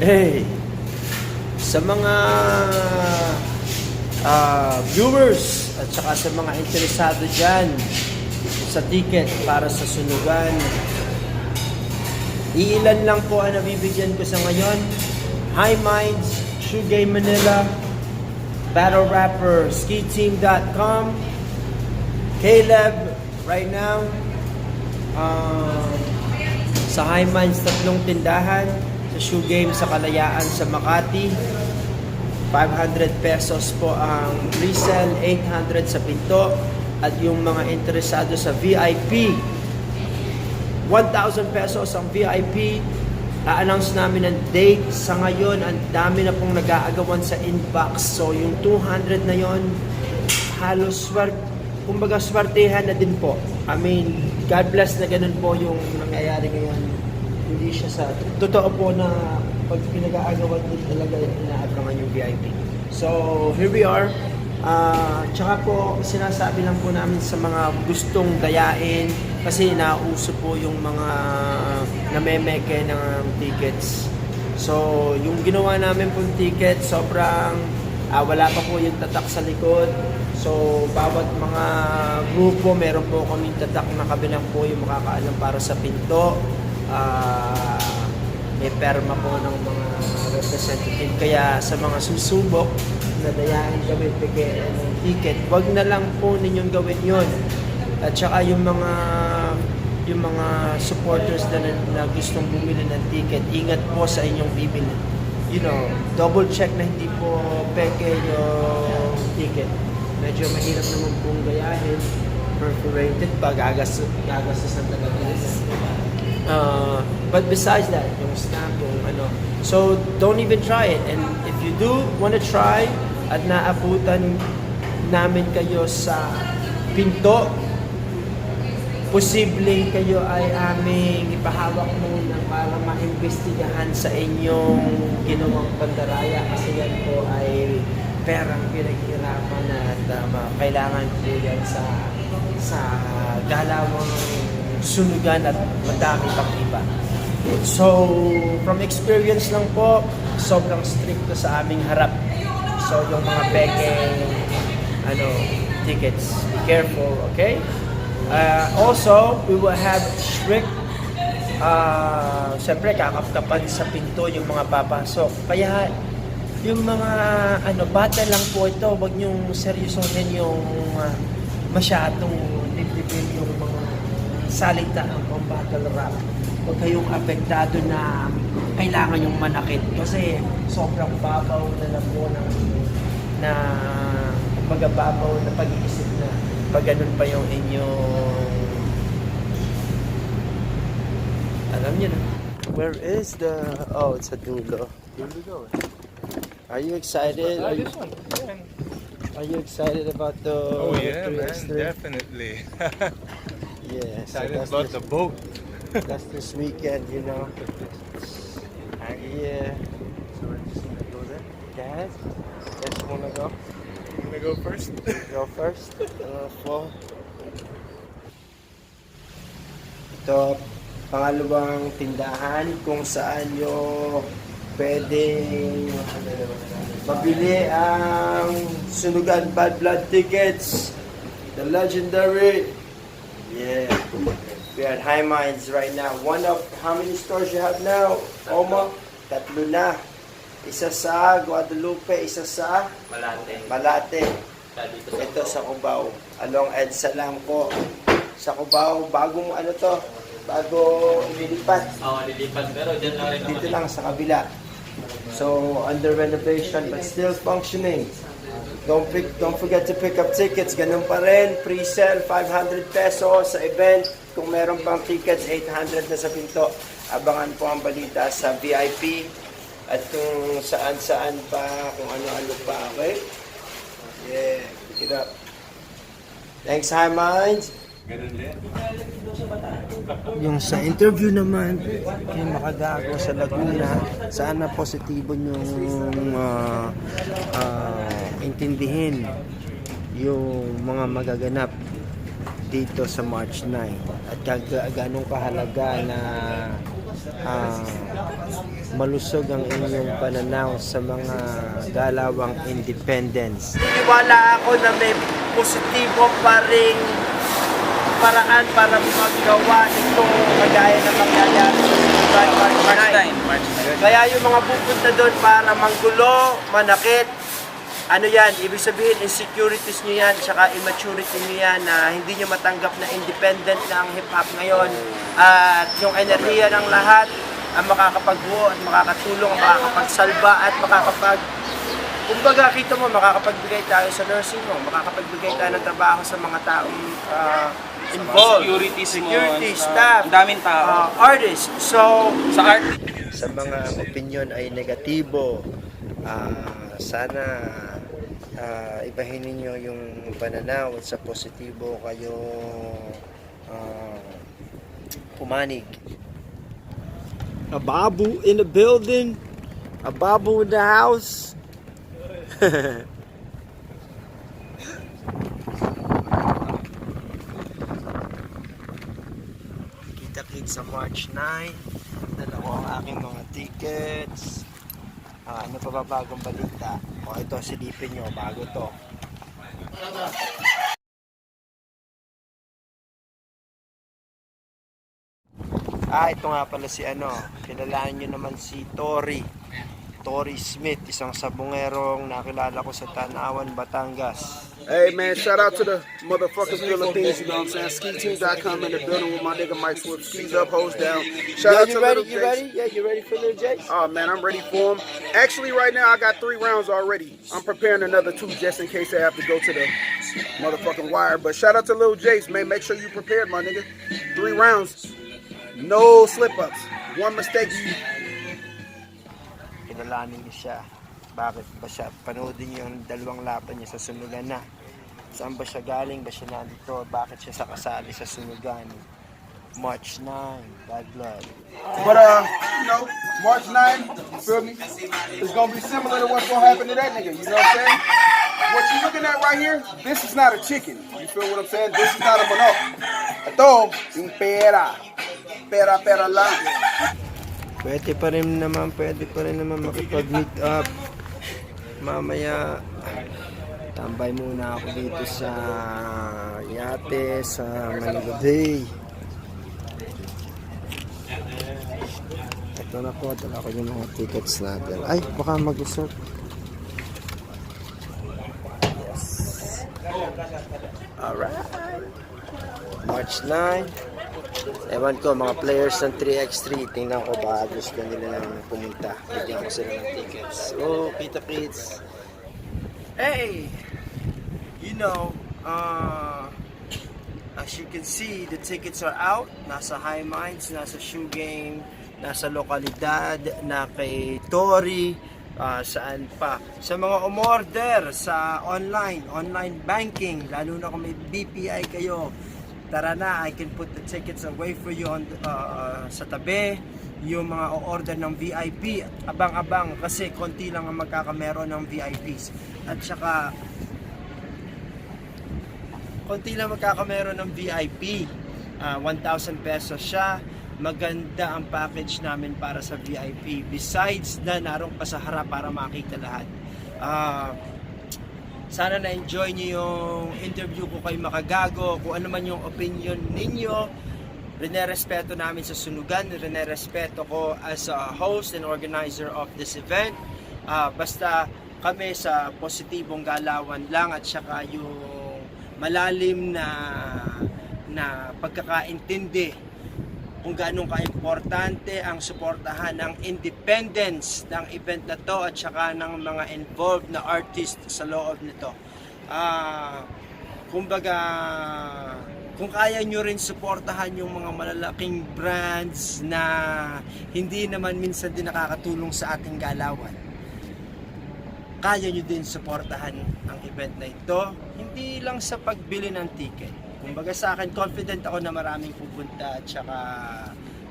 Hey, sa mga ah, viewers at saka sa mga interesado dyan sa ticket para sa sunugan, iilan lang po ang nabibigyan ko sa ngayon. High Minds, Shoegay Manila, Battle Rapper, SkiTeam.com, Caleb, right now, um, sa High Minds tatlong tindahan, Shoe Game sa Kalayaan sa Makati, 500 pesos po ang resell, 800 sa pinto, at yung mga interesado sa VIP, 1,000 pesos ang VIP. A-announce namin ang date sa ngayon. Ang dami na pong nag-aagawan sa inbox. So, yung 200 na yon halos swerte, kumbaga swertehan na din po. I mean, God bless na ganun po yung nangyayari ngayon. Hindi siya sa... Totoo po na pag pinag-aagawan din talaga inaabangan yung VIP. So, here we are. Ah, tsaka po, sinasabi lang po namin sa mga gustong dayain kasi nauso po yung mga namemeke ng tickets. So, yung ginawa namin pong ticket, sobrang ah, wala pa po yung tatak sa likod. So, bawat mga grupo, meron po kaming tatak na kabilang po yung makakaalam para sa pinto. Ah, may perma po ng mga representative. Kaya sa mga susubok na dayain gawin bigyan ng ticket, wag na lang po ninyong gawin yon. At saka yung mga yung mga supporters na, na gustong bumili ng ticket, ingat po sa inyong bibili. You know, double check na hindi po peke yung ticket. Medyo mahirap naman pong gayahin. Perforated pa, gagas, gagastusan talaga. Uh, but besides that, yung snap, yung ano. So, don't even try it. And if you do want to try at naabutan namin kayo sa pinto, posibleng kayo ay aming ipahawak muna para maimbestigahan sa inyong ginawang pandaraya kasi yan po ay perang pinaghirapan at um, kailangan po yan sa sa galawang sunugan at madami pang iba. So, from experience lang po, sobrang stricto sa aming harap. So, yung mga peke, ano, tickets, be careful, okay? Uh, also, we will have strict uh, Siyempre, kakapkapan sa pinto yung mga papasok. Kaya, yung mga, ano, bata lang po ito, wag niyong seryosohin yung uh, masyadong dibdibin yung mga salita ng pang battle rap. Huwag kayong apektado na kailangan yung manakit. Kasi sobrang babaw na lang po ng, na, kumbaga babaw na pag-iisip na pag ganun pa yung inyong alam niyo na. Where is the... Oh, it's a dulo. Are you excited? Are you, are you excited about the... Oh yeah, man, 3x3? definitely. Yeah, so Excited that's about this, the boat. that's this weekend, you know. Uh, yeah. So we're just gonna go there. Guys, just wanna go. You wanna go first? Go first. Uh, four. Ito, pangalawang tindahan kung saan nyo pwedeng mabili ang sunugan bad blood tickets. The legendary. Yeah. We are at High Minds right now. One of, how many stores you have now? Oma? Tatlo na. Isa sa Guadalupe, isa sa Malate. Malate. Dito sa Ito sa Cubao. Along EDSA lang po. Sa Cubao, bagong ano to, bago ililipat. Oo, lilipat. Pero dyan lang rin Dito naman. lang sa kabila. So, under renovation but still functioning. Don't pick, don't forget to pick up tickets. Ganun pa rin. Pre-sale, 500 pesos sa event. Kung meron pang tickets, 800 na sa pinto. Abangan po ang balita sa VIP. At kung saan-saan pa, kung ano-ano pa. Okay? Yeah, pick it up. Thanks, High Minds. Yung sa interview naman kay Makagago sa Laguna, sana positibo yung ah, ah, intindihin yung mga magaganap dito sa March 9 at kag ganong kahalaga na ah, malusog ang inyong pananaw sa mga galawang independence. Wala ako na may positibo pa rin paraan para magawa itong kagaya na mangyayari sa March 9. March Kaya yung mga pupunta doon para manggulo, manakit, ano yan, ibig sabihin insecurities nyo yan, tsaka immaturity nyo yan na hindi nyo matanggap na independent na ang hip-hop ngayon. At yung enerhiya ng lahat ang makakapagbuo at makakatulong, makakapagsalba at makakapag Kumbaga, kita mo, makakapagbigay tayo sa nursing mo, makakapagbigay tayo ng trabaho sa mga taong ah, involved. Security, sa- staff, ang daming tao. ah, artists. So, Sa art, sa mga opinion ay negatibo. Ah, sana ah, ibahin ninyo yung pananaw at sa positibo kayo ah, pumanig. A babu in the building. A babu in the house. kita kids sa March 9 dala ko ang aking mga tickets Ah, ano pa ba bagong balita o ito silipin nyo bago to. Ah ito nga pala si ano kilalaan nyo naman si Tori Tori Smith isang sabungerong nakilala ko sa Tanawan, Batangas Hey man, shout out to the motherfucking Philippines, you know what I'm saying? SkiTeam.com in the building with my nigga Mike Swift. Skis up, hoes down. Shout Yo, out you to ready? Little You Jace. ready? Yeah, you ready for Little Jace? Oh man, I'm ready for him. Actually, right now I got three rounds already. I'm preparing another two just in case I have to go to the motherfucking wire. But shout out to Lil Jace, man. Make sure you prepared, my nigga. Three rounds, no slip ups. One mistake, you niyo siya. Bakit ba siya? Panoodin niyo yung dalawang laban niya sa sunugan na. Saan ba siya galing? Ba siya nandito? Bakit siya sa kasali sa sunugan? March 9, Bad Blood. But uh, you know, March 9, you feel me? It's gonna be similar to what's gonna happen to that nigga. You know what I'm saying? What you looking at right here? This is not a chicken. You feel what I'm saying? This is not a manok. Ito, yung pera. Pera, pera lang. Pwede pa rin naman, pwede pa rin naman makipag-meet up. Mamaya, tambay muna ako dito sa yate, sa Manila Bay. Ito na po, dala ko yung mga tickets natin. Ay, baka mag-usap. Yes. Alright. March 9. Ewan ko, mga players ng 3x3, tingnan ko ba gusto nila nang pumunta. Bigyan ko sila ng tickets. Oh, kita kids. Hey! You know, uh, as you can see, the tickets are out. Nasa High Minds, nasa Shoe Game, nasa lokalidad, na kay Tori, ah, saan pa. Sa mga umorder sa online, online banking, lalo na kung may BPI kayo, tara na, I can put the tickets away for you on, uh, sa tabi. Yung mga o-order ng VIP, abang-abang kasi konti lang ang magkakameron ng VIPs. At saka, konti lang magkakameron ng VIP. Ah, 1,000 pesos siya. Maganda ang package namin para sa VIP. Besides na narong pa sa harap para makita lahat. Ah, sana na-enjoy niyo yung interview ko kay Makagago. Kung ano man yung opinion ninyo, rinerespeto namin sa sunugan. Rinerespeto ko as a host and organizer of this event. Ah, basta kami sa positibong galawan lang at saka yung malalim na na pagkakaintindi kung gaano ka-importante ang suportahan ng independence ng event na to at saka ng mga involved na artist sa loob nito. Ah, kumbaga, kung kaya nyo rin suportahan yung mga malalaking brands na hindi naman minsan din nakakatulong sa ating galawan, kaya nyo din suportahan ang event na ito, hindi lang sa pagbili ng ticket. Kumbaga sa akin, confident ako na maraming pupunta at saka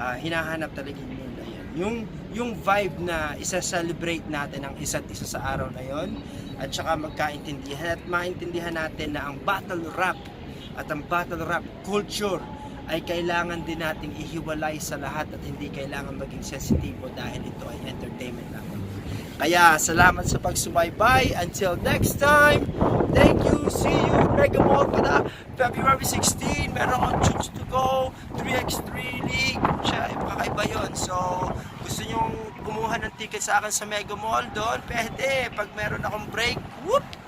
ah, hinahanap talaga yun na yan. Yung, yung vibe na isa-celebrate natin ang isa't isa sa araw na yon at saka magkaintindihan at maintindihan natin na ang battle rap at ang battle rap culture ay kailangan din nating ihiwalay sa lahat at hindi kailangan maging sensitibo dahil ito ay entertainment lamang. Kaya salamat sa pagsubaybay. Until next time, thank you. See you Mega Mall para February 16. Meron akong Choose to Go 3x3 League. Siya, kakaiba yun. So, gusto nyong kumuha ng ticket sa akin sa Mega Mall doon, pwede. Pag meron akong break, whoop!